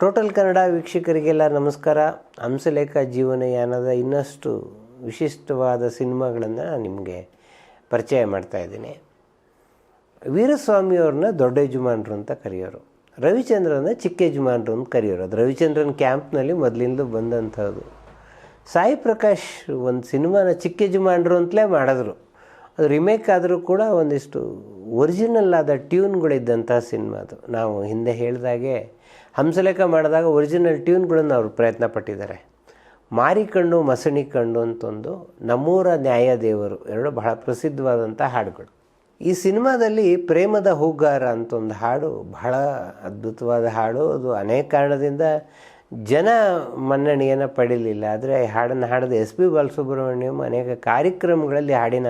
Total Kannada ವೀಕ್ಷಕರಿಗೆಲ್ಲ ನಮಸ್ಕಾರ. ಹಂಸಲೇಖ ಜೀವನಯಾನದ ಇನ್ನಷ್ಟು ವಿಶಿಷ್ಟವಾದ ಸಿನಿಮಾಗಳನ್ನು ನಿಮಗೆ ಪರಿಚಯ ಮಾಡ್ತಾ ಇದ್ದೀನಿ. ವೀರಸ್ವಾಮಿಯವ್ರನ್ನ ದೊಡ್ಡ ಯಜಮಾನರು ಅಂತ ಕರೆಯೋರು. ರವಿಚಂದ್ರನ ಚಿಕ್ಕ ಯಜಮಾನರು ಅಂತ ಕರೆಯೋರು. ಅದು ರವಿಚಂದ್ರನ್ ಕ್ಯಾಂಪ್ನಲ್ಲಿ ಮೊದಲಿಂದ ಬಂದಂಥದ್ದು. ಸಾಯಿ ಪ್ರಕಾಶ್ ಒಂದು ಸಿನಿಮಾನ ಚಿಕ್ಕ ಯಜಮಾನರು ಅಂತಲೇ ಮಾಡಿದ್ರು. ಅದು ರಿಮೇಕ್ ಆದರೂ ಕೂಡ ಒಂದಿಷ್ಟು ಒರಿಜಿನಲ್ ಆದ ಟ್ಯೂನ್ಗಳಿದ್ದಂಥ ಸಿನಿಮಾ ಅದು. ನಾವು ಹಿಂದೆ ಹೇಳಿದಾಗೆ ಹಂಸಲೇಖ ಮಾಡಿದಾಗ ಒರಿಜಿನಲ್ ಟ್ಯೂನ್ಗಳನ್ನು ಅವರು ಪ್ರಯತ್ನ ಪಟ್ಟಿದ್ದಾರೆ. ಮಾರಿಕಣ್ಣು ಮಸಣಿ ಕಣ್ಣು ಅಂತೊಂದು ನಮ್ಮೂರ ನ್ಯಾಯದೇವರು ಎರಡು ಬಹಳ ಪ್ರಸಿದ್ಧವಾದಂಥ ಹಾಡುಗಳು. ಈ ಸಿನಿಮಾದಲ್ಲಿ ಪ್ರೇಮದ ಹೂಗಾರ ಅಂತ ಒಂದು ಹಾಡು, ಬಹಳ ಅದ್ಭುತವಾದ ಹಾಡು. ಅದು ಅನೇಕ ಕಾರಣದಿಂದ ಜನ ಮನ್ನಣೆಯನ್ನು ಪಡೀಲಿಲ್ಲ. ಆದರೆ ಹಾಡನ್ನು ಹಾಡಿದ ಎಸ್ ಪಿ ಬಾಲಸುಬ್ರಹ್ಮಣ್ಯಂ ಅನೇಕ ಕಾರ್ಯಕ್ರಮಗಳಲ್ಲಿ ಹಾಡಿನ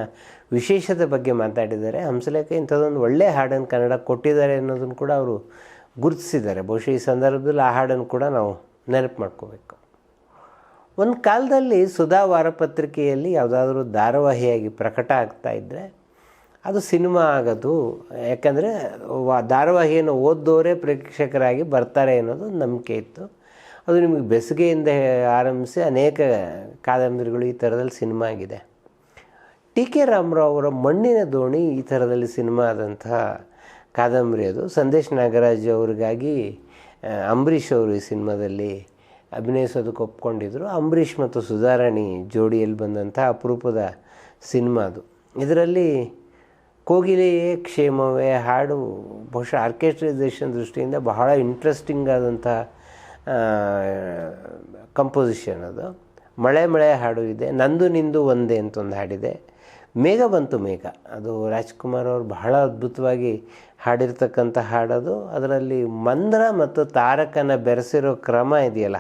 ವಿಶೇಷತೆ ಬಗ್ಗೆ ಮಾತಾಡಿದ್ದಾರೆ. ಹಂಸಲೇಖ ಇಂಥದ್ದೊಂದು ಒಳ್ಳೆಯ ಹಾಡನ್ನು ಕನ್ನಡ ಕೊಟ್ಟಿದ್ದಾರೆ ಅನ್ನೋದನ್ನು ಕೂಡ ಅವರು ಗುರುತಿಸಿದ್ದಾರೆ. ಬಹುಶಃ ಈ ಸಂದರ್ಭದಲ್ಲಿ ಆ ಹಾಡನ್ನು ಕೂಡ ನಾವು ನೆನಪು ಮಾಡ್ಕೋಬೇಕು. ಒಂದು ಕಾಲದಲ್ಲಿ ಸುಧಾ ವಾರಪತ್ರಿಕೆಯಲ್ಲಿ ಯಾವುದಾದ್ರೂ ಧಾರಾವಾಹಿಯಾಗಿ ಪ್ರಕಟ ಆಗ್ತಾ ಇದ್ದರೆ ಅದು ಸಿನಿಮಾ ಆಗೋದು. ಯಾಕಂದರೆ ವಾ ಧಾರಾವಾಹಿಯನ್ನು ಓದ್ದೋರೇ ಪ್ರೇಕ್ಷಕರಾಗಿ ಬರ್ತಾರೆ ಅನ್ನೋದು ನಂಬಿಕೆ ಇತ್ತು. ಅದು ನಿಮಗೆ ಬೆಸುಗೆಯಿಂದ ಆರಂಭಿಸಿ ಅನೇಕ ಕಾದಂಬರಿಗಳು ಈ ಥರದಲ್ಲಿ ಸಿನಿಮಾ ಆಗಿದೆ. ಟಿ ಕೆ ರಾಮರಾವ್ ಅವರ ಮಣ್ಣಿನ ದೋಣಿ ಈ ಥರದಲ್ಲಿ ಸಿನಿಮಾ ಆದಂತಹ ಕಾದಂಬರಿ ಅದು. ಸಂದೇಶ್ ನಾಗರಾಜ್ ಅವರಿಗಾಗಿ ಅಂಬರೀಷ್ ಅವರು ಈ ಸಿನಿಮಾದಲ್ಲಿ ಅಭಿನಯಿಸೋದಕ್ಕೆ ಒಪ್ಕೊಂಡಿದ್ರು. ಅಂಬರೀಷ್ ಮತ್ತು ಸುಧಾರಾಣಿ ಜೋಡಿಯಲ್ಲಿ ಬಂದಂಥ ಅಪರೂಪದ ಸಿನಿಮಾ ಅದು. ಇದರಲ್ಲಿ ಕೋಗಿಲೆಯೇ ಕ್ಷೇಮವೇ, ಹಾಡು, ಬಹುಶಃ ಆರ್ಕೆಸ್ಟ್ರೈಸೇಷನ್ ದೃಷ್ಟಿಯಿಂದ ಬಹಳ ಇಂಟ್ರೆಸ್ಟಿಂಗ್ ಆದಂಥ ಕಂಪೋಸಿಷನ್ ಅದು. ಮಳೆ ಮಳೆ ಹಾಡು ಇದೆ, ನಂದು ನಿಂದು ಒಂದೇ ಅಂತ ಒಂದು ಹಾಡಿದೆ. ಮೇಘ ಬಂತು ಮೇಘ. ಅದು ರಾಜ್ಕುಮಾರ್ ಅವರು ಬಹಳ ಅದ್ಭುತವಾಗಿ ಹಾಡಿರ್ತಕ್ಕಂಥ ಹಾಡದು. ಅದರಲ್ಲಿ ಮಂದ್ರ ಮತ್ತು ತಾರಕನ ಬೆರೆಸಿರೋ ಕ್ರಮ ಇದೆಯಲ್ಲ,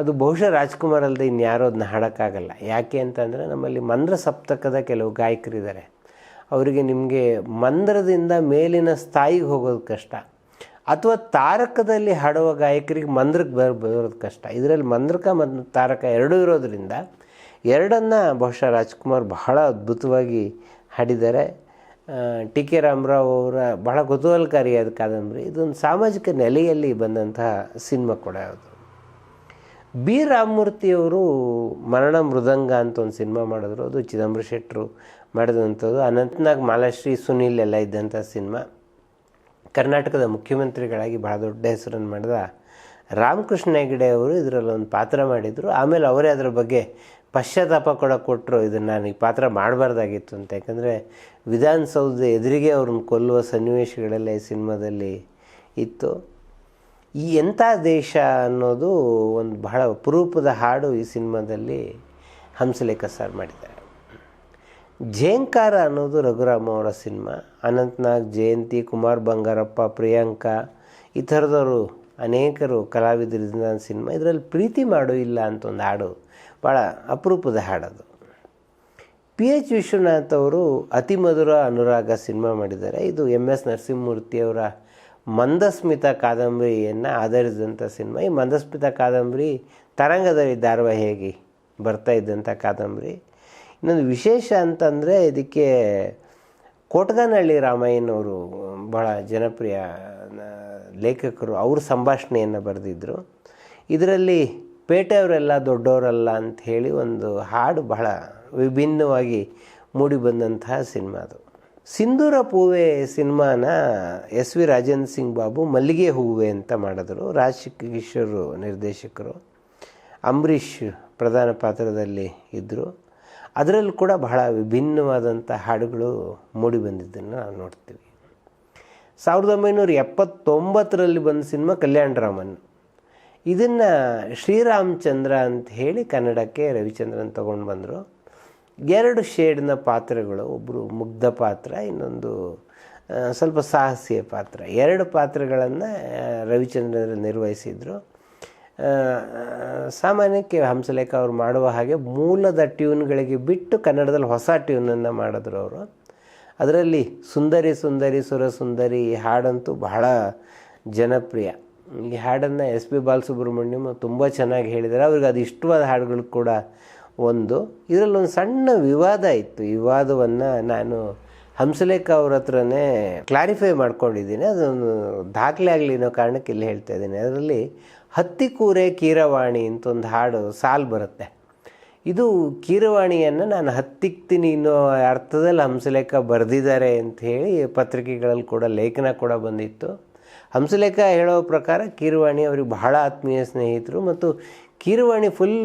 ಅದು ಬಹುಶಃ ರಾಜ್ಕುಮಾರ್ ಅಲ್ಲದೆ ಇನ್ಯಾರೋ ಅದನ್ನ ಹಾಡೋಕ್ಕಾಗಲ್ಲ. ಯಾಕೆ ಅಂತಂದರೆ ನಮ್ಮಲ್ಲಿ ಮಂದ್ರ ಸಪ್ತಕದ ಕೆಲವು ಗಾಯಕರಿದ್ದಾರೆ. ಅವರಿಗೆ ನಿಮಗೆ ಮಂದ್ರದಿಂದ ಮೇಲಿನ ಸ್ಥಾಯಿಗೆ ಹೋಗೋದು ಕಷ್ಟ, ಅಥವಾ ತಾರಕದಲ್ಲಿ ಹಾಡುವ ಗಾಯಕರಿಗೆ ಮಂದ್ರಕ್ಕೆ ಬರ್, ಬರೋದು ಕಷ್ಟ. ಇದರಲ್ಲಿ ಮಂದ್ರಕ ಮತ್ತು ತಾರಕ ಎರಡೂ ಇರೋದರಿಂದ ಎರಡನ್ನು ಬಹುಶಃ ರಾಜ್ಕುಮಾರ್ ಬಹಳ ಅದ್ಭುತವಾಗಿ ಹಾಡಿದ್ದಾರೆ. ಟಿ ಕೆ ರಾಮರಾವ್ ಅವರ ಬಹಳ ಕುತೂಹಲಕಾರಿಯಾದ ಕಾದಂಬರಿ. ಇದೊಂದು ಸಾಮಾಜಿಕ ನೆಲೆಯಲ್ಲಿ ಬಂದಂತಹ ಸಿನಿಮಾ ಕೂಡ ಯಾವುದು. ಬಿ ರಾಮಮೂರ್ತಿಯವರು ಮರಣ ಮೃದಂಗ ಅಂತ ಒಂದು ಸಿನಿಮಾ ಮಾಡಿದ್ರು. ಅದು ಚಿದಂಬರ ಶೆಟ್ಟರು ಮಾಡಿದಂಥದ್ದು. ಅನಂತನಾಗ್ ಮಾಲಾಶ್ರೀ, ಸುನೀಲ್ ಎಲ್ಲ ಇದ್ದಂಥ ಸಿನಿಮಾ. ಕರ್ನಾಟಕದ ಮುಖ್ಯಮಂತ್ರಿಗಳಾಗಿ ಬಹಳ ದೊಡ್ಡ ಹೆಸರನ್ನು ಮಾಡಿದ ರಾಮಕೃಷ್ಣ ಹೆಗಡೆ ಅವರು ಇದರಲ್ಲಿ ಒಂದು ಪಾತ್ರ ಮಾಡಿದರು. ಆಮೇಲೆ ಅವರೇ ಅದರ ಬಗ್ಗೆ ಪಶ್ಚಾತ್ತಾಪ ಕೂಡ ಕೊಟ್ಟರು ಇದನ್ನು ನಾನು ಪಾತ್ರ ಮಾಡಬಾರ್ದಾಗಿತ್ತು ಅಂತ. ಯಾಕಂದರೆ ವಿಧಾನಸೌಧದ ಎದುರಿಗೆ ಅವ್ರನ್ನ ಕೊಲ್ಲುವ ಸನ್ನಿವೇಶಗಳೆಲ್ಲ ಈ ಸಿನಿಮಾದಲ್ಲಿ ಇತ್ತು. ಈ ಎಂಥ ದೇಶ ಅನ್ನೋದು ಒಂದು ಬಹಳ ಅಪರೂಪದ ಹಾಡು ಈ ಸಿನಿಮಾದಲ್ಲಿ ಹಂಸಲೇಖ ಸರ್ ಮಾಡಿದ್ದಾರೆ. ಜೇಂಕಾರ ಅನ್ನೋದು ರಘುರಾಮ್ ಅವರ ಸಿನಿಮಾ, ಅನಂತ್ನಾಗ್, ಜಯಂತಿ, ಕುಮಾರ್ ಬಂಗಾರಪ್ಪ, ಪ್ರಿಯಾಂಕಾ, ಈ ಥರದವರು ಅನೇಕರು ಕಲಾವಿದರಿಂದ ಸಿನಿಮಾ. ಇದರಲ್ಲಿ ಪ್ರೀತಿ ಮಾಡು ಇಲ್ಲ ಅಂತ ಒಂದು ಹಾಡು ಭಾಳ ಅಪರೂಪದ ಹಾಡದು ಪಿ ಎಚ್ ವಿಶ್ವನಾಥ್ ಅವರು ಅತಿ ಮಧುರ ಅನುರಾಗ ಸಿನಿಮಾ ಮಾಡಿದ್ದಾರೆ. ಇದು ಎಂ ಎಸ್ ನರಸಿಂಹಮೂರ್ತಿಯವರ ಮಂದಸ್ಮಿತ ಕಾದಂಬರಿಯನ್ನು ಆಧರಿಸಿದಂಥ ಸಿನಿಮಾ. ಈ ಮಂದಸ್ಮಿತ ಕಾದಂಬರಿ ತರಂಗದಲ್ಲಿ ಧಾರಾವಾಹಿಯಾಗಿ ಬರ್ತಾ ಇದ್ದಂಥ ಕಾದಂಬರಿ. ಇನ್ನೊಂದು ವಿಶೇಷ ಅಂತಂದರೆ ಇದಕ್ಕೆ ಕೋಟಗನಹಳ್ಳಿ ರಾಮಯ್ಯನವರು ಬಹಳ ಜನಪ್ರಿಯ ಲೇಖಕರು, ಅವ್ರ ಸಂಭಾಷಣೆಯನ್ನು ಬರೆದಿದ್ದರು ಇದರಲ್ಲಿ ಪೇಟೆಯವರೆಲ್ಲ ದೊಡ್ಡವರಲ್ಲ ಅಂತ ಹೇಳಿ ಒಂದು ಹಾಡು ಬಹಳ ವಿಭಿನ್ನವಾಗಿ ಮೂಡಿ ಬಂದಂತಹ ಸಿನಿಮಾ ಅದು. ಸಿಂಧೂರ ಪೂವೆ ಸಿನಿಮಾನ ಎಸ್ ವಿ ರಾಜೇಂದ್ರ ಸಿಂಗ್ ಬಾಬು ಮಲ್ಲಿಗೆ ಹೂವೆ ಅಂತ ಮಾಡಿದ್ರು. ರಾಜ್ ಕಿಶೋರ್ ನಿರ್ದೇಶಕರು, ಅಂಬರೀಷ್ ಪ್ರಧಾನ ಪಾತ್ರದಲ್ಲಿ ಇದ್ದರು ಅದರಲ್ಲೂ ಕೂಡ ಬಹಳ ವಿಭಿನ್ನವಾದಂಥ ಹಾಡುಗಳು ಮೂಡಿ ಬಂದಿದ್ದನ್ನು ನಾವು ನೋಡ್ತೀವಿ. ಸಾವಿರದ ಒಂಬೈನೂರ ಎಪ್ಪತ್ತೊಂಬತ್ತರಲ್ಲಿ ಬಂದ ಸಿನಿಮಾ ಕಲ್ಯಾಣರಾಮನ್ ಇದನ್ನು ಶ್ರೀರಾಮಚಂದ್ರ ಅಂತ ಹೇಳಿ ಕನ್ನಡಕ್ಕೆ ರವಿಚಂದ್ರನ್ ತೊಗೊಂಡು ಬಂದರು. ಎರಡು ಶೇಡ್ನ ಪಾತ್ರಗಳು ಒಬ್ಬರು ಮುಗ್ಧ ಪಾತ್ರ, ಇನ್ನೊಂದು ಸ್ವಲ್ಪ ಸಾಹಸಿಯ ಪಾತ್ರ. ಎರಡು ಪಾತ್ರಗಳನ್ನು ರವಿಚಂದ್ರನ್ ನಿರ್ವಹಿಸಿದರು. ಸಾಮಾನ್ಯಕ್ಕೆ ಹಂಸಲೇಖ ಅವರು ಮಾಡುವ ಹಾಗೆ ಮೂಲದ ಟ್ಯೂನ್ಗಳಿಗೆ ಬಿಟ್ಟು ಕನ್ನಡದಲ್ಲಿ ಹೊಸ ಟ್ಯೂನನ್ನು ಮಾಡಿದ್ರು ಅವರು. ಅದರಲ್ಲಿ ಸುಂದರಿ ಸುಂದರಿ ಸುರ ಸುಂದರಿ ಹಾಡಂತೂ ಬಹಳ ಜನಪ್ರಿಯ. ಈ ಹಾಡನ್ನು ಎಸ್ ಪಿ ಬಾಲಸುಬ್ರಹ್ಮಣ್ಯಂ ತುಂಬ ಚೆನ್ನಾಗಿ ಹೇಳಿದ್ದಾರೆ. ಅವ್ರಿಗೆ ಅದು ಇಷ್ಟವಾದ ಹಾಡುಗಳು ಕೂಡ ಒಂದು. ಇದರಲ್ಲಿ ಒಂದು ಸಣ್ಣ ವಿವಾದ ಇತ್ತು. ಈ ವಿವಾದವನ್ನು ನಾನು ಹಂಸಲೇಖ ಅವ್ರ ಹತ್ರನೇ ಕ್ಲಾರಿಫೈ ಮಾಡ್ಕೊಂಡಿದ್ದೀನಿ. ಅದೊಂದು ದಾಖಲೆ ಆಗಲಿ ಅನ್ನೋ ಕಾರಣಕ್ಕೆ ಇಲ್ಲಿ ಹೇಳ್ತಾ ಇದ್ದೀನಿ. ಅದರಲ್ಲಿ ಹತ್ತಿ ಕೂರೆ ಕೀರವಾಣಿ ಅಂತ ಒಂದು ಹಾಡು ಸಾಲು ಬರುತ್ತೆ. ಇದು ಕೀರವಾಣಿಯನ್ನು ನಾನು ಹತ್ತಿಕ್ತೀನಿ ಅನ್ನೋ ಅರ್ಥದಲ್ಲಿ ಹಂಸಲೇಖ ಬರೆದಿದ್ದಾರೆ ಅಂತ ಹೇಳಿ ಪತ್ರಿಕೆಗಳಲ್ಲಿ ಕೂಡ ಲೇಖನ ಕೂಡ ಬಂದಿತ್ತು. ಹಂಸಲೇಖ ಹೇಳೋ ಪ್ರಕಾರ ಕೀರವಾಣಿ ಅವ್ರಿಗೆ ಬಹಳ ಆತ್ಮೀಯ ಸ್ನೇಹಿತರು ಮತ್ತು ಕೀರವಾಣಿ ಫುಲ್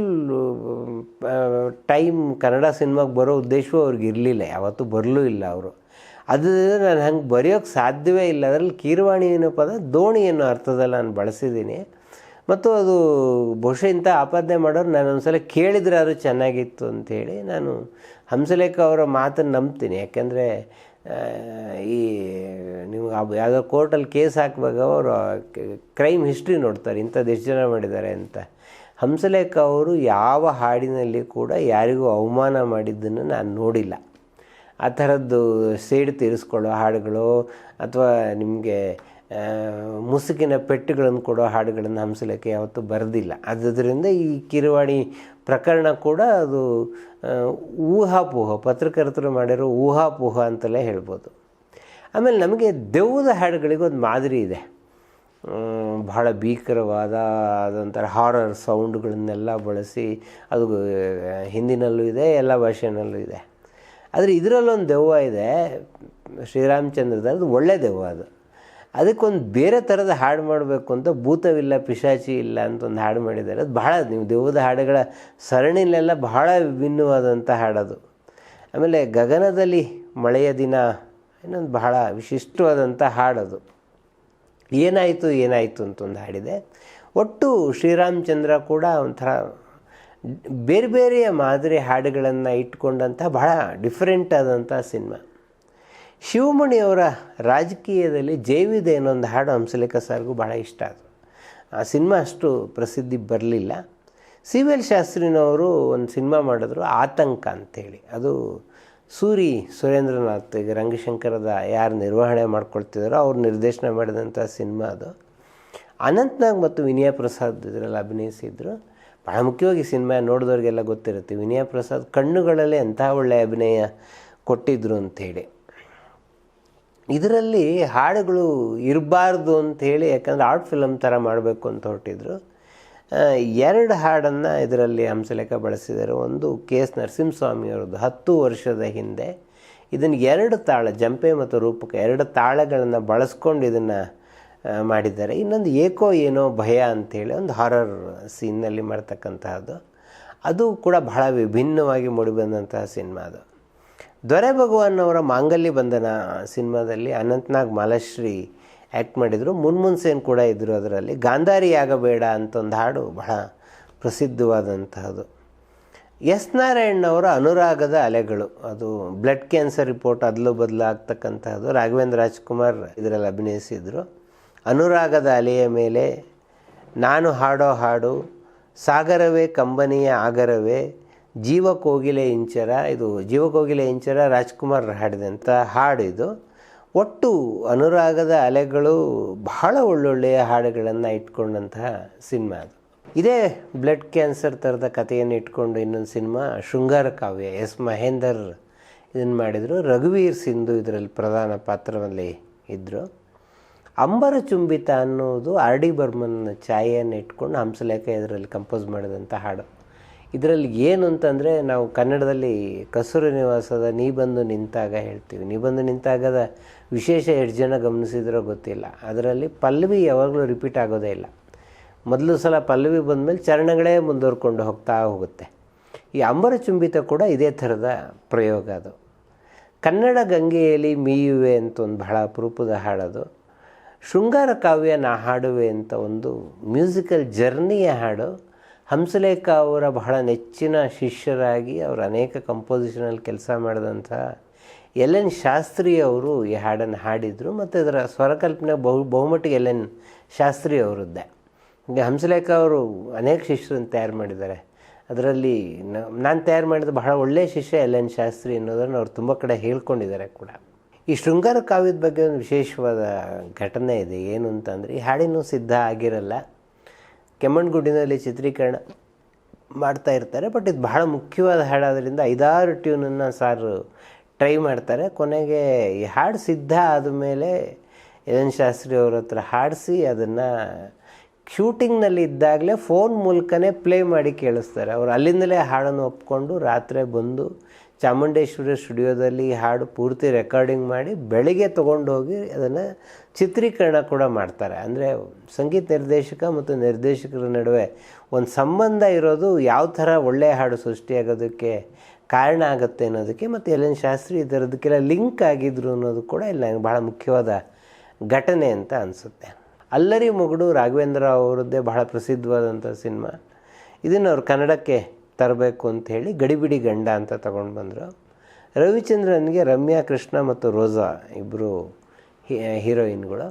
ಟೈಮ್ ಕನ್ನಡ ಸಿನಿಮಾಗೆ ಬರೋ ಉದ್ದೇಶವೂ ಅವ್ರಿಗೆ ಇರಲಿಲ್ಲ, ಯಾವತ್ತೂ ಬರಲೂ ಇಲ್ಲ ಅವರು. ಅದು ನಾನು ಹಂಗೆ ಬರೆಯೋಕ್ಕೆ ಸಾಧ್ಯವೇ ಇಲ್ಲ. ಅದರಲ್ಲಿ ಕೀರವಾಣಿ ಏನೋ ಪದ ದೋಣಿ ಅನ್ನೋ ಅರ್ಥದಲ್ಲಿ ನಾನು ಬಳಸಿದ್ದೀನಿ ಮತ್ತು ಅದು ಬಹುಶಃ ಇಂಥ ಆಪಾದನೆ ಮಾಡೋರು ನಾನು ಒಂದ್ಸಲ ಕೇಳಿದ್ರೆ ಅದು ಚೆನ್ನಾಗಿತ್ತು ಅಂಥೇಳಿ ನಾನು ಹಂಸಲೇಖ ಅವರ ಮಾತನ್ನು ನಂಬ್ತೀನಿ. ಯಾಕೆಂದರೆ ಈ ನಿಮ್ಗೆ ಯಾವುದೋ ಕೋರ್ಟಲ್ಲಿ ಕೇಸ್ ಹಾಕುವಾಗ ಅವರು ಕ್ರೈಮ್ ಹಿಸ್ಟ್ರಿ ನೋಡ್ತಾರೆ, ಇಂಥದ್ದು ಎಷ್ಟು ಜನ ಮಾಡಿದ್ದಾರೆ ಅಂತ. ಹಂಸಲೇಖ ಅವರು ಯಾವ ಹಾಡಿನಲ್ಲಿ ಕೂಡ ಯಾರಿಗೂ ಅವಮಾನ ಮಾಡಿದ್ದನ್ನು ನಾನು ನೋಡಿಲ್ಲ. ಆ ಥರದ್ದು ಸೇಡು ತೀರಿಸ್ಕೊಳ್ಳೋ ಹಾಡುಗಳು ಅಥವಾ ನಿಮಗೆ ಮುಸುಕಿನ ಪೆಟ್ಟುಗಳನ್ನು ಕೊಡೋ ಹಾಡುಗಳನ್ನು ಹಂಸಲೇಖ ಯಾವತ್ತೂ ಬರೆದಿಲ್ಲ. ಆದ್ದರಿಂದ ಈ ಕಿರುವಾಣಿ ಪ್ರಕರಣ ಕೂಡ ಅದು ಊಹಾಪೋಹ, ಪತ್ರಕರ್ತರು ಮಾಡಿರೋ ಊಹಾಪೋಹ ಅಂತಲೇ ಹೇಳ್ಬೋದು. ಆಮೇಲೆ ನಮಗೆ ದೆವ್ವದ ಹಾಡುಗಳಿಗೆ ಒಂದು ಮಾದರಿ ಇದೆ. ಬಹಳ ಭೀಕರವಾದ ಅದೊಂಥರ ಹಾರರ್ ಸೌಂಡ್ಗಳನ್ನೆಲ್ಲ ಬಳಸಿ ಅದು, ಹಿಂದಿನಲ್ಲೂ ಇದೆ, ಎಲ್ಲ ಭಾಷೆನಲ್ಲೂ ಇದೆ. ಆದರೆ ಇದರಲ್ಲೊಂದು ದೆವ್ವ ಇದೆ ಶ್ರೀರಾಮಚಂದ್ರದ ಒಳ್ಳೆ ದೆವ್ವ ಅದು. ಅದಕ್ಕೊಂದು ಬೇರೆ ಥರದ ಹಾಡು ಮಾಡಬೇಕು ಅಂತ ಭೂತವಿಲ್ಲ, ಪಿಶಾಚಿ ಇಲ್ಲ ಅಂತ ಒಂದು ಹಾಡು ಮಾಡಿದ್ದಾರೆ. ಅದು ಬಹಳ, ನೀವು ದೇವದ ಹಾಡುಗಳ ಸರಣಿಲೆಲ್ಲ ಬಹಳ ವಿಭಿನ್ನವಾದಂಥ ಹಾಡದು. ಆಮೇಲೆ ಗಗನದಲ್ಲಿ ಮಳೆಯ ದಿನ ಇನ್ನೊಂದು ಬಹಳ ವಿಶಿಷ್ಟವಾದಂಥ ಹಾಡದು. ಏನಾಯಿತು ಏನಾಯಿತು ಅಂತ ಒಂದು ಹಾಡಿದೆ. ಒಟ್ಟು ಶ್ರೀರಾಮಚಂದ್ರ ಕೂಡ ಒಂಥರ ಬೇರೆ ಬೇರೆಯ ಮಾದರಿ ಹಾಡುಗಳನ್ನು ಇಟ್ಕೊಂಡಂಥ ಬಹಳ ಡಿಫ್ರೆಂಟ್ ಆದಂಥ ಸಿನಿಮಾ. ಶಿವಮಣಿಯವರ ರಾಜಕೀಯದಲ್ಲಿ ಜೈವಿದೆ ಅನ್ನೊಂದು ಹಾಡು ಹಂಸಲೇಖ ಸರ್ಗೂ ಭಾಳ ಇಷ್ಟ ಅದು ಆ ಸಿನಿಮಾ ಅಷ್ಟು ಪ್ರಸಿದ್ಧಿ ಬರಲಿಲ್ಲ. ಸಿ ವಿ ಎಲ್ ಶಾಸ್ತ್ರಿನವರು ಒಂದು ಸಿನಿಮಾ ಮಾಡಿದ್ರು ಆತಂಕ ಅಂಥೇಳಿ. ಅದು ಸೂರಿ ಸುರೇಂದ್ರನಾಥ್ ಈಗ ರಂಗಶಂಕರದ ಯಾರು ನಿರ್ವಹಣೆ ಮಾಡ್ಕೊಳ್ತಿದ್ದಾರೋ ಅವ್ರು ನಿರ್ದೇಶನ ಮಾಡಿದಂಥ ಸಿನಿಮಾ ಅದು. ಅನಂತ್ನಾಗ್ ಮತ್ತು ವಿನಯ ಪ್ರಸಾದ್ ಇದರಲ್ಲಿ ಅಭಿನಯಿಸಿದ್ರು. ಭಾಳ ಮುಖ್ಯವಾಗಿ ಸಿನಿಮಾ ನೋಡಿದವ್ರಿಗೆಲ್ಲ ಗೊತ್ತಿರುತ್ತೆ. ವಿನಯ ಪ್ರಸಾದ್ ಕಣ್ಣುಗಳಲ್ಲಿ ಎಂಥ ಒಳ್ಳೆಯ ಅಭಿನಯ ಕೊಟ್ಟಿದ್ರು ಅಂಥೇಳಿ. ಇದರಲ್ಲಿ ಹಾಡುಗಳು ಇರಬಾರ್ದು ಅಂಥೇಳಿ ಯಾಕಂದರೆ ಆರ್ಟ್ ಫಿಲಮ್ ಥರ ಮಾಡಬೇಕು ಅಂತ ಹೊರಟಿದ್ರು. ಎರಡು ಹಾಡನ್ನು ಇದರಲ್ಲಿ ಹಂಸಲೇಖ ಬಳಸಿದರು ಒಂದು ಕೆ ಎಸ್ ನರಸಿಂಹಸ್ವಾಮಿಯವ್ರದ್ದು ಹತ್ತು ವರ್ಷದ ಹಿಂದೆ. ಇದನ್ನು ಎರಡು ತಾಳ, ಜಂಪೆ ಮತ್ತು ರೂಪಕ ಎರಡು ತಾಳಗಳನ್ನು ಬಳಸ್ಕೊಂಡು ಇದನ್ನು ಮಾಡಿದ್ದಾರೆ. ಇನ್ನೊಂದು ಏಕೋ ಏನೋ ಭಯ ಅಂಥೇಳಿ ಒಂದು ಹಾರರ್ ಸೀನ್ನಲ್ಲಿ ಮಾಡ್ತಕ್ಕಂತಹದ್ದು. ಅದು ಕೂಡ ಬಹಳ ವಿಭಿನ್ನವಾಗಿ ಮೂಡಿಬಂದಂತಹ ಸಿನಿಮಾ ಅದು. ದೊರೆ ಭಗವಾನ್ ಅವರ ಮಾಂಗಲ್ಯ ಬಂಧನ ಸಿನಿಮಾದಲ್ಲಿ ಅನಂತ್ನಾಗ್ ಮಾಲಶ್ರೀ ಆ್ಯಕ್ಟ್ ಮಾಡಿದರು. ಮುನ್ಮುನ್ ಸೇನ್ ಕೂಡ ಇದ್ದರು ಅದರಲ್ಲಿ. ಗಾಂಧಾರಿ ಆಗಬೇಡ ಅಂತ ಒಂದು ಹಾಡು ಬಹಳ ಪ್ರಸಿದ್ಧವಾದಂತಹದು. ಎಸ್ ನಾರಾಯಣ್ಣವರ ಅನುರಾಗದ ಅಲೆಗಳು. ಅದು ಬ್ಲಡ್ ಕ್ಯಾನ್ಸರ್ ರಿಪೋರ್ಟ್ ಅದಲು ಬದಲು ಆಗ್ತಕ್ಕಂತಹದ್ದು ರಾಘವೇಂದ್ರ ರಾಜ್ಕುಮಾರ್ ಇದರಲ್ಲಿ ಅಭಿನಯಿಸಿದರು. ಅನುರಾಗದ ಅಲೆಯ ಮೇಲೆ ನಾನು ಹಾಡೋ ಹಾಡು, ಸಾಗರವೇ ಕಂಬನಿಯ ಆಗರವೇ ಜೀವ ಕೋಗಿಲೆ ಇಂಚರ ಇದು ಜೀವ ಕೋಗಿಲೆ ಇಂಚರ ರಾಜ್ಕುಮಾರ್ ಹಾಡಿದಂಥ ಹಾಡು ಇದು. ಒಟ್ಟು ಅನುರಾಗದ ಅಲೆಗಳು ಬಹಳ ಒಳ್ಳೊಳ್ಳೆಯ ಹಾಡುಗಳನ್ನು ಇಟ್ಕೊಂಡಂತಹ ಸಿನಿಮಾ ಅದು. ಇದೇ ಬ್ಲಡ್ ಕ್ಯಾನ್ಸರ್ ಥರದ ಕಥೆಯನ್ನು ಇಟ್ಕೊಂಡು ಇನ್ನೊಂದು ಸಿನಿಮಾ, ಶೃಂಗಾರ ಕಾವ್ಯ, ಎಸ್ ಮಹೇಂದರ್ ಇದನ್ನು ಮಾಡಿದರು. ರಘುವೀರ್ ಸಿಂಧು ಇದರಲ್ಲಿ ಪ್ರಧಾನ ಪಾತ್ರದಲ್ಲಿ ಇದ್ದರು ಅಂಬರ ಚುಂಬಿತ ಅನ್ನೋದು ಆರ್ ಡಿ ಬರ್ಮನ್ ಛಾಯೆಯನ್ನು ಇಟ್ಕೊಂಡು ಹಂಸಲೇಖ ಇದರಲ್ಲಿ ಕಂಪೋಸ್ ಮಾಡಿದಂಥ ಹಾಡು. ಇದರಲ್ಲಿ ಏನು ಅಂತಂದರೆ ನಾವು ಕನ್ನಡದಲ್ಲಿ ಕಸೂರು ನಿವಾಸದ ನೀ ಬಂದು ನಿಂತಾಗ ಹೇಳ್ತೀವಿ. ನೀ ಬಂದು ನಿಂತಾಗದ ವಿಶೇಷ ಎಷ್ಟು ಜನ ಗಮನಿಸಿದ್ರೋ ಗೊತ್ತಿಲ್ಲ. ಅದರಲ್ಲಿ ಪಲ್ಲವಿ ಯಾವಾಗಲೂ ರಿಪೀಟ್ ಆಗೋದೇ ಇಲ್ಲ. ಮೊದಲು ಸಲ ಪಲ್ಲವಿ ಬಂದಮೇಲೆ ಚರಣಗಳೇ ಮುಂದುವರ್ಕೊಂಡು ಹೋಗ್ತಾ ಹೋಗುತ್ತೆ. ಈ ಅಂಬರ ಚುಂಬಿತ ಕೂಡ ಇದೇ ಥರದ ಪ್ರಯೋಗ ಅದು. ಕನ್ನಡ ಗಂಗೆಯಲ್ಲಿ ಮೀಯುವೆ ಅಂತ ಒಂದು ಬಹಳ ಅಪರೂಪದ ಹಾಡದು. ಶೃಂಗಾರ ಕಾವ್ಯ ನಾ ಹಾಡುವೆ ಅಂತ ಒಂದು ಮ್ಯೂಸಿಕಲ್ ಜರ್ನಿಯ ಹಾಡು. ಹಂಸಲೇಖ ಅವರ ಬಹಳ ನೆಚ್ಚಿನ ಶಿಷ್ಯರಾಗಿ ಅವರು ಅನೇಕ ಕಂಪೋಸಿಷನಲ್ಲಿ ಕೆಲಸ ಮಾಡಿದಂಥ ಎಲ್ ಎನ್ ಶಾಸ್ತ್ರಿ ಅವರು ಈ ಹಾಡನ್ನು ಹಾಡಿದರು ಮತ್ತು ಅದರ ಸ್ವರಕಲ್ಪನೆ ಬಹು ಬಹುಮಟ್ಟಿಗೆ ಎಲ್ ಎನ್ ಶಾಸ್ತ್ರಿ ಅವರದ್ದೇ. ಹೀಗೆ ಹಂಸಲೇಖ ಅವರು ಅನೇಕ ಶಿಷ್ಯರನ್ನು ತಯಾರು ಮಾಡಿದ್ದಾರೆ. ಅದರಲ್ಲಿ ನಾನು ತಯಾರು ಮಾಡಿದ ಬಹಳ ಒಳ್ಳೆಯ ಶಿಷ್ಯ ಎಲ್ ಎನ್ ಶಾಸ್ತ್ರಿ ಅನ್ನೋದನ್ನು ಅವರು ತುಂಬ ಕಡೆ ಹೇಳ್ಕೊಂಡಿದ್ದಾರೆ ಕೂಡ. ಈ ಶೃಂಗಾರ ಕಾವ್ಯದ ಬಗ್ಗೆ ಒಂದು ವಿಶೇಷವಾದ ಘಟನೆ ಇದೆ. ಏನು ಅಂತಂದರೆ ಈ ಹಾಡಿನೂ ಸಿದ್ಧ ಆಗಿರಲ್ಲ. ಕೆಮ್ಮಣ್ಣಗುಡ್ಡಿನಲ್ಲಿ ಚಿತ್ರೀಕರಣ ಮಾಡ್ತಾ ಇರ್ತಾರೆ ಬಟ್ ಇದು ಬಹಳ ಮುಖ್ಯವಾದ ಹಾಡಾದ್ರಿಂದ ಐದಾರು ಟ್ಯೂನನ್ನು ಸಾರು ಟ್ರೈ ಮಾಡ್ತಾರೆ. ಕೊನೆಗೆ ಈ ಹಾಡು ಸಿದ್ಧ ಆದಮೇಲೆ ಎನ್ ಶಾಸ್ತ್ರಿ ಅವ್ರ ಹತ್ರ ಹಾಡಿಸಿ ಅದನ್ನು ಶೂಟಿಂಗ್ನಲ್ಲಿ ಇದ್ದಾಗಲೇ ಫೋನ್ ಮೂಲಕನೇ ಪ್ಲೇ ಮಾಡಿ ಕೇಳಿಸ್ತಾರೆ. ಅವರು ಅಲ್ಲಿಂದಲೇ ಹಾಡನ್ನು ಒಪ್ಕೊಂಡು ರಾತ್ರಿ ಬಂದು ಚಾಮುಂಡೇಶ್ವರಿ ಸ್ಟುಡಿಯೋದಲ್ಲಿ ಈ ಹಾಡು ಪೂರ್ತಿ ರೆಕಾರ್ಡಿಂಗ್ ಮಾಡಿ ಬೆಳಿಗ್ಗೆ ತೊಗೊಂಡೋಗಿ ಅದನ್ನು ಚಿತ್ರೀಕರಣ ಕೂಡ ಮಾಡ್ತಾರೆ. ಅಂದರೆ ಸಂಗೀತ ನಿರ್ದೇಶಕ ಮತ್ತು ನಿರ್ದೇಶಕರ ನಡುವೆ ಒಂದು ಸಂಬಂಧ ಇರೋದು ಯಾವ ಥರ ಒಳ್ಳೆಯ ಹಾಡು ಸೃಷ್ಟಿಯಾಗೋದಕ್ಕೆ ಕಾರಣ ಆಗುತ್ತೆ ಅನ್ನೋದಕ್ಕೆ ಮತ್ತು ಎಲ್ ಶಾಸ್ತ್ರಿ ಇದರದಕ್ಕೆಲ್ಲ ಲಿಂಕ್ ಆಗಿದ್ರು ಅನ್ನೋದು ಕೂಡ ಇಲ್ಲಿ ನನಗೆ ಭಾಳ ಮುಖ್ಯವಾದ ಘಟನೆ ಅಂತ ಅನಿಸುತ್ತೆ. ಅಲ್ಲರಿ ಮುಗುಡು ರಾಘವೇಂದ್ರ ಅವರದ್ದೇ ಬಹಳ ಪ್ರಸಿದ್ಧವಾದಂಥ ಸಿನಿಮಾ. ಇದನ್ನು ಅವರು ಕನ್ನಡಕ್ಕೆ ತರಬೇಕು ಅಂತ ಹೇಳಿ ಗಡಿಬಿಡಿ ಗಂಡ ಅಂತ ತಗೊಂಡು ಬಂದರು. ರವಿಚಂದ್ರನ್ಗೆ ರಮ್ಯಾ, ಕೃಷ್ಣ ಮತ್ತು ರೋಜಾ ಇಬ್ಬರು ಹೀರೋಯಿನ್ಗಳು.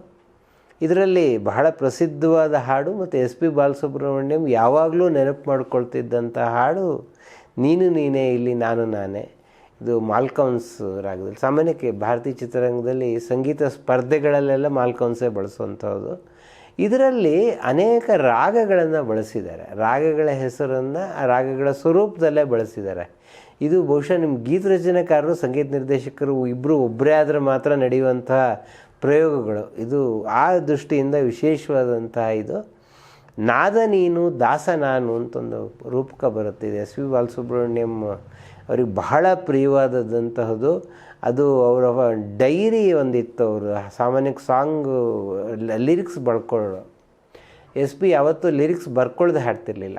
ಇದರಲ್ಲಿ ಬಹಳ ಪ್ರಸಿದ್ಧವಾದ ಹಾಡು ಮತ್ತು ಎಸ್ ಪಿ ಬಾಲಸುಬ್ರಹ್ಮಣ್ಯಂ ಯಾವಾಗಲೂ ನೆನಪು ಮಾಡ್ಕೊಳ್ತಿದ್ದಂಥ ಹಾಡು, ನೀನು ನೀನೇ, ಇಲ್ಲಿ ನಾನು ನಾನೇ. ಇದು ಮಾಲ್ಕೌನ್ಸ್ ರಾಗದಲ್ಲಿ, ಸಾಮಾನ್ಯಕ್ಕೆ ಭಾರತೀಯ ಚಿತ್ರರಂಗದಲ್ಲಿ ಸಂಗೀತ ಸ್ಪರ್ಧೆಗಳಲ್ಲೆಲ್ಲ ಮಾಲ್ಕೌನ್ಸೇ ಬಳಸುವಂಥದ್ದು. ಇದರಲ್ಲಿ ಅನೇಕ ರಾಗಗಳನ್ನು ಬಳಸಿದ್ದಾರೆ. ರಾಗಗಳ ಹೆಸರನ್ನು ಆ ರಾಗಗಳ ಸ್ವರೂಪದಲ್ಲೇ ಬಳಸಿದ್ದಾರೆ. ಇದು ಬಹುಶಃ ನಿಮ್ಮ ಗೀತ ರಚನೆಕಾರರು, ಸಂಗೀತ ನಿರ್ದೇಶಕರು ಇಬ್ಬರು ಒಬ್ಬರೇ ಆದರೆ ಮಾತ್ರ ನಡೆಯುವಂತಹ ಪ್ರಯೋಗಗಳು. ಇದು ಆ ದೃಷ್ಟಿಯಿಂದ ವಿಶೇಷವಾದಂತಹ ಇದು. ನಾದ ನೀನು, ದಾಸ ನಾನು ಅಂತೊಂದು ರೂಪಕ ಬರುತ್ತಿದೆ. ಎಸ್ ವಿ ಬಾಲಸುಬ್ರಹ್ಮಣ್ಯಂ ಅವ್ರಿಗೆ ಬಹಳ ಪ್ರಿಯವಾದದಂತಹದ್ದು ಅದು ಅವರ ಡೈರಿ ಒಂದಿತ್ತು ಅವರು ಸಾಮಾನ್ಯ ಸಾಂಗ್, ಲಿರಿಕ್ಸ್ ಬಳ್ಕೊಳ್ಳೋ ಎಸ್ ಪಿ ಯಾವತ್ತೂ ಲಿರಿಕ್ಸ್ ಬರ್ಕೊಳ್ದೆ ಹಾಡ್ತಿರ್ಲಿಲ್ಲ.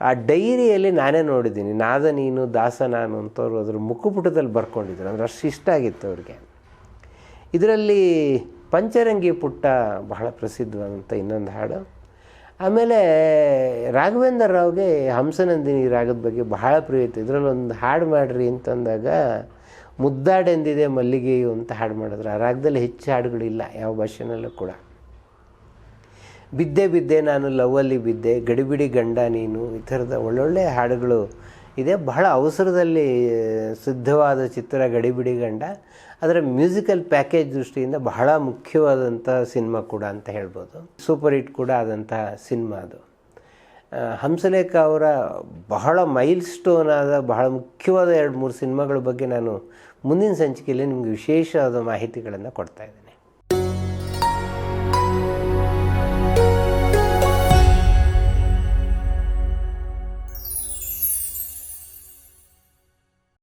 ಆ ಡೈರಿಯಲ್ಲಿ ನಾನೇ ನೋಡಿದ್ದೀನಿ, ನಾದ ನೀನು, ದಾಸ ನಾನು ಅಂತವ್ರು ಅದ್ರ ಮುಖಪುಟದಲ್ಲಿ ಬರ್ಕೊಂಡಿದ್ರು. ಅಂದ್ರೆ ಅಷ್ಟು ಇಷ್ಟ ಆಗಿತ್ತು ಅವ್ರಿಗೆ. ಇದರಲ್ಲಿ ಪಂಚರಂಗಿ ಪುಟ್ಟ ಬಹಳ ಪ್ರಸಿದ್ಧವಾದಂಥ ಇನ್ನೊಂದು ಹಾಡು. ಆಮೇಲೆ ರಾಘವೇಂದ್ರ ರಾವ್ಗೆ ಹಂಸನಂದಿನಿ ರಾಗದ ಬಗ್ಗೆ ಬಹಳ ಪ್ರಿಯತೆ ಇದರಲ್ಲಿ ಒಂದು ಹಾಡು ಮಾಡಿರಿ ಅಂತಂದಾಗ ಮುದ್ದಾಡೆಂದಿದೆ ಮಲ್ಲಿಗೆಯು ಅಂತ ಹಾಡು ಮಾಡಿದ್ರು. ಆ ರಾಗದಲ್ಲಿ ಹೆಚ್ಚು ಹಾಡುಗಳಿಲ್ಲ, ಯಾವ ಭಾಷೆನಲ್ಲೂ ಕೂಡ. ಬಿದ್ದೆ ಬಿದ್ದೆ ನಾನು ಲವ್ವಲ್ಲಿ ಬಿದ್ದೆ, ಗಡಿಬಿಡಿ ಗಂಡ ನೀನು, ಈ ಥರದ ಒಳ್ಳೊಳ್ಳೆ ಹಾಡುಗಳು ಇದೆ. ಬಹಳ ಅವಸರದಲ್ಲಿ ಸಿದ್ಧವಾದ ಚಿತ್ರ ಗಡಿಬಿಡಿ ಗಂಡ. ಅದರ ಮ್ಯೂಸಿಕಲ್ ಪ್ಯಾಕೇಜ್ ದೃಷ್ಟಿಯಿಂದ ಬಹಳ ಮುಖ್ಯವಾದಂಥ ಸಿನಿಮಾ ಕೂಡ ಅಂತ ಹೇಳ್ಬೋದು. ಸೂಪರ್ ಹಿಟ್ ಕೂಡ ಆದಂತಹ ಸಿನಿಮಾ ಅದು. ಹಂಸಲೇಖ ಅವರ ಬಹಳ ಮೈಲ್ ಸ್ಟೋನ್ ಆದ ಬಹಳ ಮುಖ್ಯವಾದ ಎರಡು ಮೂರು ಸಿನಿಮಾಗಳ ಬಗ್ಗೆ ನಾನು ಮುಂದಿನ ಸಂಚಿಕೆಯಲ್ಲಿ ನಿಮಗೆ ವಿಶೇಷವಾದ ಮಾಹಿತಿಗಳನ್ನು ಕೊಡ್ತಾ